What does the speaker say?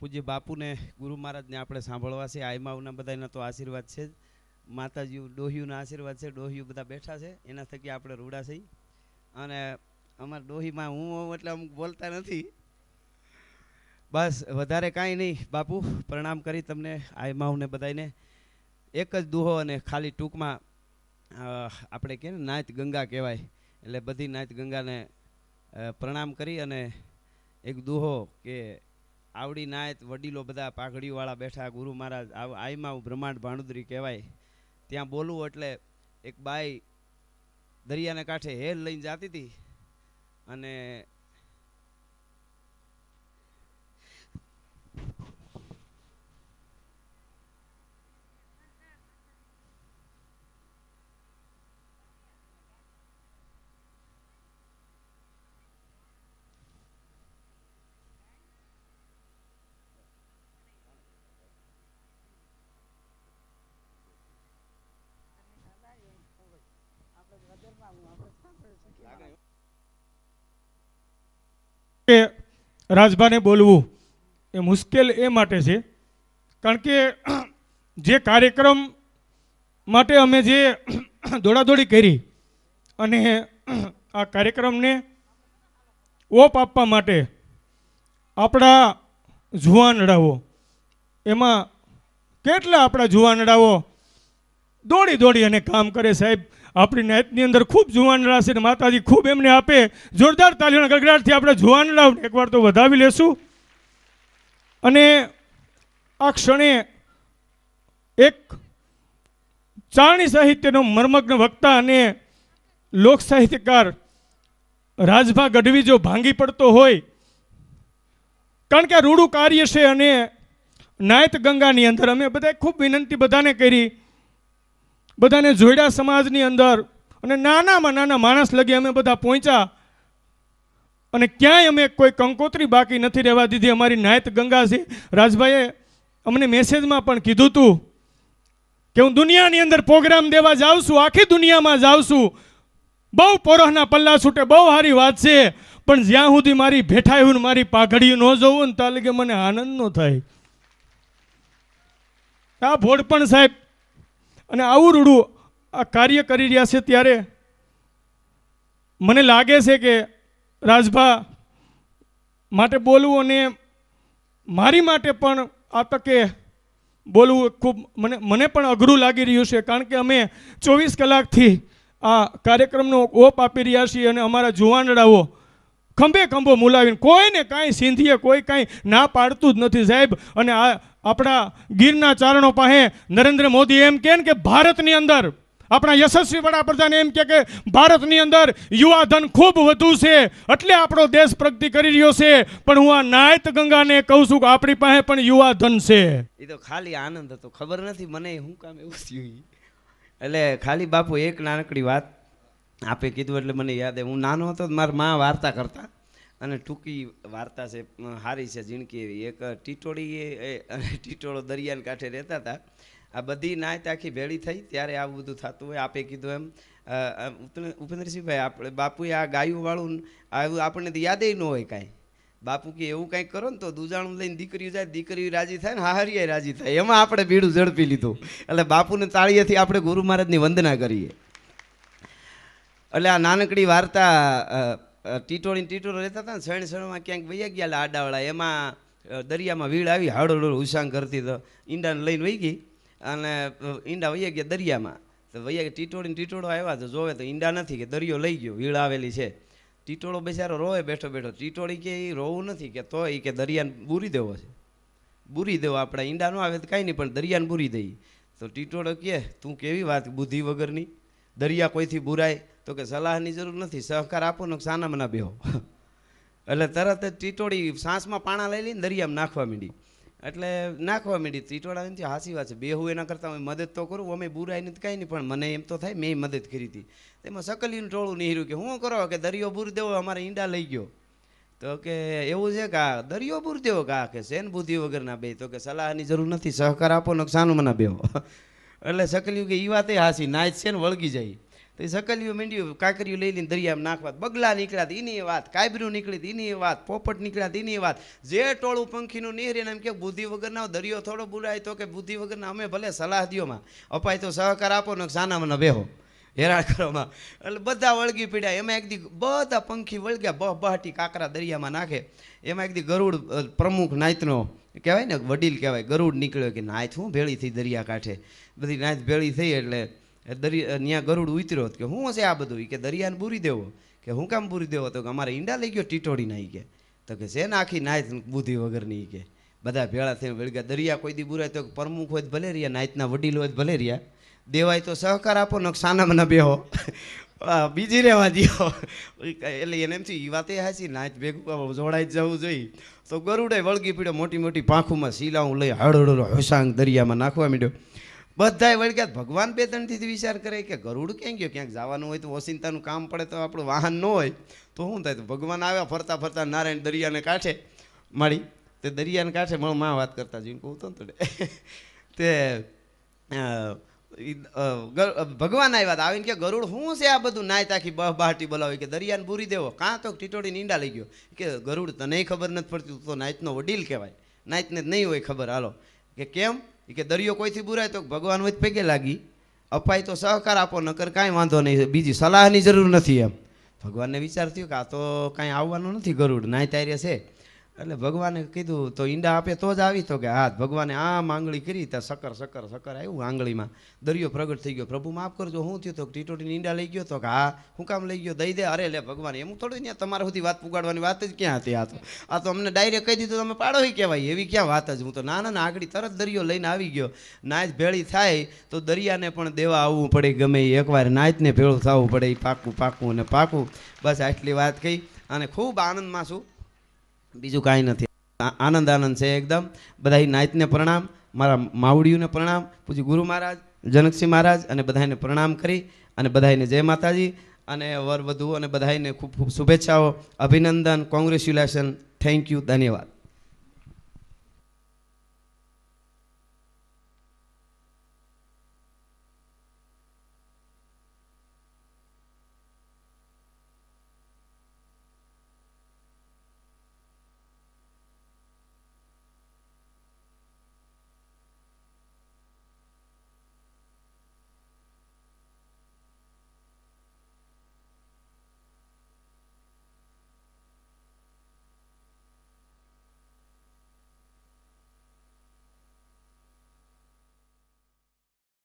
પૂજ્ય બાપુને, ગુરુ મહારાજને આપણે સાંભળવા છે. આઈમાવના બધાના તો આશીર્વાદ છે જ. માતાજી ડોહિયુના આશીર્વાદ છે. ડોહિયું બધા બેઠા છે. એના થકી આપણે રૂડા થઈ અને અમારા ડોહીમાં હું હોઉં એટલે અમુક બોલતા નથી. બસ, વધારે કાંઈ નહીં. બાપુ, પ્રણામ કરી તમને આઈમાવને બધાને એક જ દુહો અને ખાલી ટૂંકમાં આપણે કહે ને નાત ગંગા કહેવાય. એટલે બધી નાત ગંગાને પ્રણામ કરી અને એક દુહો કે આવડી નાયત વડીલો બધા પાઘડીવાળા બેઠા, ગુરુ મહારાજ આઈમાં બ્રહ્માંડ ભાણુદરી કહેવાય. ત્યાં બોલવું એટલે એક બાઈ દરિયાને કાંઠે હેલ લઈને જાતી હતી અને કે રાજભાને બોલવું એ મુશ્કેલ એ માટે છે. કારણ કે જે કાર્યક્રમ માટે અમે જે દોડાદોડી કરી અને આ કાર્યક્રમને ઓપ આપવા માટે આપણા જુવાનડાઓ એમાં કેટલા આપણા જુવાનડાઓ દોડી દોડી અને કામ કરે સાહેબ. આપણી નાયતની અંદર ખૂબ જુવાનડા છે અને માતાજી ખૂબ એમને આપે. જોરદાર તાલીઓના ગગડાટથી આપણે જુવાનડાઓને એકવાર તો વધાવી લેશું. અને આ ક્ષણે એક ચારણી સાહિત્યનો મર્મગ્ન વક્તા અને લોક સાહિત્યકાર રાજભા ગઢવી જો ભાંગી પડતો હોય, કારણ કે આ રૂડું કાર્ય છે અને નાયત ગંગાની અંદર અમે બધાએ ખૂબ વિનંતી બધાને કરી. બધાને જોડ્યા સમાજની અંદર અને નાનામાં નાના માણસ લગી અમે બધા પહોંચ્યા. અને ક્યાંય અમે કોઈ કંકોત્રી બાકી નથી રહેવા દીધી. અમારી નાયત ગંગા છે રાજભાઈએ અમને મેસેજમાં પણ કીધું હતું કે હું દુનિયાની અંદર પ્રોગ્રામ દેવા જાઉં છું, આખી દુનિયામાં જાઉં છું. બહુ પોરહના પલ્લા છૂટે, બહુ સારી વાત છે. પણ જ્યાં સુધી મારી ભેઠાયું ને મારી પાઘડી ન જોવું ને ત્યાં લગે મને આનંદ ન થાય. આ ભોડપણ સાહેબ અને આવું રૂડું આ કાર્ય કરી રહ્યા છે ત્યારે મને લાગે છે કે રાજભા માટે બોલવું અને મારી માટે પણ આ તકે બોલવું ખૂબ મને મને પણ અઘરું લાગી રહ્યું છે, કારણ કે અમે ચોવીસ કલાકથી આ કાર્યક્રમનો ઓપ આપી રહ્યા છીએ અને અમારા જુવાનડાઓ ખંભે ખંભો મુલાવીને કોઈને કાંઈ સિંધીએ કોઈ કાંઈ ના પાડતું જ નથી સાહેબ. અને આ આપણા ગીરના ચારણો પાસે નરેન્દ્ર મોદી એમ કહે કે ભારતની અંદર, આપણા યશસ્વી વડાપ્રધાન એમ કે ભારતની અંદર યુવા ધન ખૂબ વધુ છે. એટલે આપણો દેશ પ્રગતિ કરી રહ્યો છે. પણ હું આ નાયત ગંગાને કહું છું કે આપણી પાસે પણ યુવા ધન છે. એ તો ખાલી આનંદ હતો. ખબર નથી, મને શું કામ એવું એટલે ખાલી બાપુ એક નાનકડી વાત આપે કીધું એટલે મને યાદ હું નાનો હતો મારા મા વાર્તા કરતા. અને ટૂંકી વાર્તા છે હારી છે, ઝીણકી એવી. એક ટીટોળી એ, અને ટીટોળો દરિયાને કાંઠે રહેતા હતા. આ બધી નાયત આખી ભેળી થઈ, ત્યારે આવું બધું થતું હોય. આપે કીધું એમ ઉપેન્દ્રસિંહભાઈ, આપણે બાપુએ આ ગાયું વાળું આવું આપણને તો યાદેય ન હોય કાંઈ. બાપુ કે, એવું કાંઈક કરો ને તો દુજાણું લઈને દીકરીઓ જાય, દીકરીઓ રાજી થાય ને હાહરીએ રાજી થાય. એમાં આપણે બીડું ઝડપી લીધું. એટલે બાપુને તાળીએથી આપણે ગુરુ મહારાજની વંદના કરીએ. એટલે આ નાનકડી વાર્તા ટીટોળી ટીટોળો રહેતા હતા ને શણ શણમાં ક્યાંક વૈયા ગયા આડાવાળા, એમાં દરિયામાં વીળ આવી હાડોડો ઉસાંગ કરતી તો ઈંડાને લઈને વહી ગઈ અને ઈંડા વૈયા ગયા દરિયામાં. તો વૈયા ગયા ટીટોળી આવ્યા તો જોવે તો ઈંડા નથી કે દરિયો લઈ ગયો વીળ આવેલી છે. ટીટોળો બેચારો રોવે, બેઠો બેઠો. ટીટોળી કે એ રોવું નથી કે તો એ કે દરિયાને બૂરી દેવો છે. બૂરી દેવો, આપણે ઈંડા ન આવે તો કાંઈ નહીં, પણ દરિયાને બૂરી દઈએ તો ટીટોળો કહે, તું કેવી વાત, બુદ્ધિ વગરની? દરિયા કોઈથી બુરાય? તો કે સલાહની જરૂર નથી, સહકાર આપો ને સાનામાં ના બેહો. એટલે તરત જ ટીટોળી સાંસમાં પાણા લઈ લઈને દરિયામાં નાખવા માંડી. એટલે નાખવા માંડી, ટીટોળા એમ હાસી વાત છે, બેહું એના કરતાં અમે મદદ તો કરું, અમે બુરાઈ નથી, કાંઈ નહીં, પણ મને એમ તો થાય, મેં મદદ કરી હતી. તેમાં સકલીનું ટોળું નીહર્યું કે, હું કરો, કે દરિયો બૂર દેવો, અમારે ઈંડા લઈ ગયો. તો કે, એવું છે કે આ દરિયો દેવો કે કે શેન બુદ્ધિ વગરના બે? તો કે, સલાહની જરૂર નથી, સહકાર આપો નુકસાન મને બેહો. એટલે સકલ્યું કે એ વાતે હાસી નાચ છે ને વળગી જાય. તો એ સકલિયું મીંડ્યું કાંકરિયું લઈ લઈને દરિયામાં નાખવા. બગલા નીકળ્યા એની વાત, કાયબરું નીકળી એની વાત, પોપટ નીકળ્યા એની વાત. જે ટોળું પંખીનું નીર એને એમ કે બુદ્ધિ વગરના દરિયો થોડો બુરાય તો કે બુદ્ધિ વગરના અમે ભલે સલાહ દિયોમાં અપાય તો સહકાર આપો ને સાનામાં બેહો. હેરાન કરવામાં. એટલે બધા વળગી પીડ્યા. એમાં એક દી બધા પંખી વળગ્યા, બહ બહાટી કાંકરા દરિયામાં નાખે. એમાં એક દી ગરુડ પ્રમુખ નાયતનો, કહેવાય ને, વડીલ કહેવાય, ગરુડ નીકળ્યો કે નાયત હું ભેળી થઈ દરિયા કાંઠે. બધી નાયત ભેળી થઈ એટલે દરિયા ત્યાં ગરુડ ઉતર્યો કે હું હશે આ બધું? કે દરિયાને બૂરી દેવો. કે હું કામ બૂરી દેવો? તો કે અમારે ઈંડા લઈ ગયો ટીટોડી નાઈ કે. તો કે છે ને આખી નાયત બુદ્ધિ વગરની કે? બધા ભેળા થઈને વળગ્યા દરિયા કોઈ દી બુરાય તો પ્રમુખ હોય ભલે રહ્યા, નાયતના વડીલ હોય ભલે રહ્યા. દેવાય તો સહકાર આપો ને સાનામાં ન બેહો. બીજી રહેવા દો એટલે એને એમ થયું એ વાત હાચી નાચ ભેગું જોડાઈ જવું જોઈએ. તો ગરુડે વળગી પીડ્યો મોટી મોટી પાંખોમાં શીલાઉં લઈ હળહળો હોસાંગ દરિયામાં નાખવા માંડ્યો. બધાય વળગ્યા ભગવાન બે ત્રણથી વિચાર કરે કે ગરુડ ક્યાં ગયો? ક્યાંક જવાનું હોય તો ઓસિંતાનું કામ પડે તો આપણું વાહન ન હોય. તો શું થાય? તો ભગવાન આવ્યા, ફરતા ફરતા નારાયણ દરિયાને કાંઠે મળી. તે દરિયાને કાંઠે મને માં વાત કરતા જોઈને કહું તો તે ભગવાન આવ્યા આવીને કે ગરુડ, શું છે આ બધું? નાય તાખી બહ બહાટી બોલાવી કે દરિયાને પૂરી દેવો. કાં તો ટીટોડી નીંડા લઈ ગયો. કે ગરુડ, તને ખબર નથી પડતી, તો નાયતનો વડીલ કહેવાય. નાયતને જ નહીં હોય ખબર. હાલો. કે કેમ? ઈ કે દરિયો કોઈથી બુરાય તો ભગવાન વચ્ચે પેગે લાગી. અપાય તો સહકાર આપો, નકર કાંઈ વાંધો નહીં. બીજી સલાહની જરૂર નથી એમ. ભગવાનને વિચાર થયો કે આ તો કાંઈ આવવાનું નથી ગરુડ. નાય તારે છે. એટલે ભગવાને કીધું, તો ઈંડા આપે તો જ આવી? તો કે, હા, ભગવાને આમ આંગળી કરી ત્યાં સકર સકર સકર આવ્યું આંગળીમાં. દરિયો પ્રગટ થઈ ગયો. પ્રભુ, માફ કરજો, હું થયું તો ટીટોટીને ઈંડા લઈ ગયો તો કે, હા, હું કામ લઈ ગયો? દઈ દે. અરે, લે, ભગવાન, એમ થોડું ત્યાં તમારા સુધી વાત પુગાડવાની વાત જ ક્યાં હતી આ તો? આ તો અમને ડાયરેક્ટ કહી દીધું તમે પાડો કહેવાય. એવી ક્યાં વાત જ? હું તો નાના ના આગળ તરત દરિયો લઈને આવી ગયો. નાચ ભેળી થાય તો દરિયાને પણ દેવા આવવું પડે ગમે એકવાર નાચને ભેળું થવું પડે એ પાકું પાકું અને પાકું. બસ આટલી વાત કહી. અને ખૂબ આનંદમાં છું. બીજું કાંઈ નથી. આનંદ આનંદ છે એકદમ. બધા નાયતને પ્રણામ, મારા માવડીઓને પ્રણામ પૂજી ગુરુ મહારાજ, જનકસિંહ મહારાજ અને બધાને પ્રણામ કરી અને બધાને જય માતાજી અને વર વધુ અને બધાને ખૂબ ખૂબ શુભેચ્છાઓ, અભિનંદન, કોંગ્રેચ્યુલેશન, થેન્ક યુ, ધન્યવાદ.